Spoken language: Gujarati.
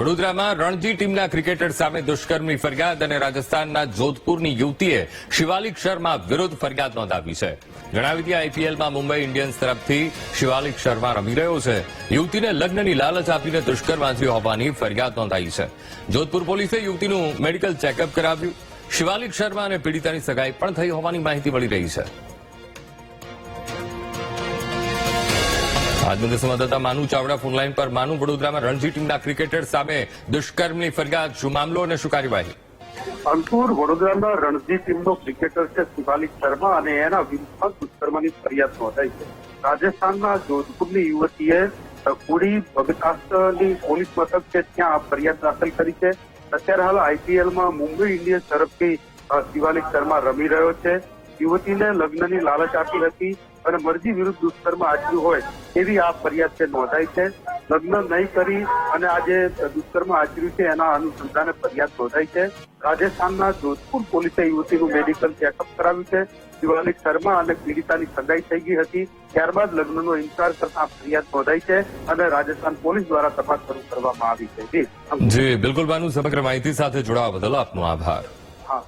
વડોદરામાં રણજી ટીમના ક્રિકેટર સામે દુષ્કર્મની ફરિયાદ અને રાજસ્થાનના જોધપુરની યુવતીએ શિવાલિક શર્મા વિરુદ્ધ ફરિયાદ નોંધાવી છે. જણાવી દઈએ, આઈપીએલમાં મુંબઈ ઇન્ડિયન્સ તરફથી શિવાલિક શર્મા રમી રહ્યો છે. યુવતીને લગ્નની લાલચ આપીને દુષ્કર્મ આચર્યું હોવાની ફરિયાદ નોંધાઈ છે. જોધપુર પોલીસે યુવતીનું મેડિકલ ચેકઅપ કરાવ્યું. શિવાલિક શર્મા અને પીડિતાની સગાઈ પણ થઈ હોવાની માહિતી મળી રહી છે. આજ મુદ્દે સંવાદદાતા માનુ ચાવડા ફોનલાઈન પર. માનુ વડોદરામાં રણજી ટીમના ક્રિકેટર સામે દુષ્કર્મની ફરિયાદ. શું મામલો અને શું કાર્યવાહી? અંકુર વડોદરાના રણજી ટીમનો ક્રિકેટર છે શિવાલિક શર્મા અને એના વિરુદ્ધમાં દુષ્કર્મની ફરિયાદ નોંધાઈ છે. રાજસ્થાનના જોધપુરની યુવતીએ કુડી ભગતાસ્તની પોલીસ મથક છે ત્યાં આ ફરિયાદ દાખલ કરી છે. અત્યારે હાલ આઈપીએલમાં મુંબઈ ઇન્ડિયન્સ તરફથી શિવાલિક શર્મા રમી રહ્યો છે. યુવતીને લગ્નની લાલચ આપી હતી અને મરજી વિરુદ્ધ દુષ્કર્મ આચર્યું હોય એવી આ ફરિયાદ છે નોંધાઈ છે. લગ્ન નહીં કરી અને આ જે દુષ્કર્મ આચર્યું છે એના અનુસંધાને ફરિયાદ નોંધાઈ છે. રાજસ્થાનના જોધપુર પોલીસે યુવતીનું મેડિકલ ચેકઅપ કરાવ્યું છે. શિવાલિક શર્મા અને પીડિતાની સગાઈ થઈ ગઈ હતી. ત્યારબાદ લગ્નનો ઇન્કાર કરતા ફરિયાદ નોંધાઈ છે અને રાજસ્થાન પોલીસ દ્વારા તપાસ શરૂ કરવામાં આવી છે. જી. બિલકુલ સમગ્ર માહિતી સાથે જોડાવા બદલ આપનો આભાર. હા.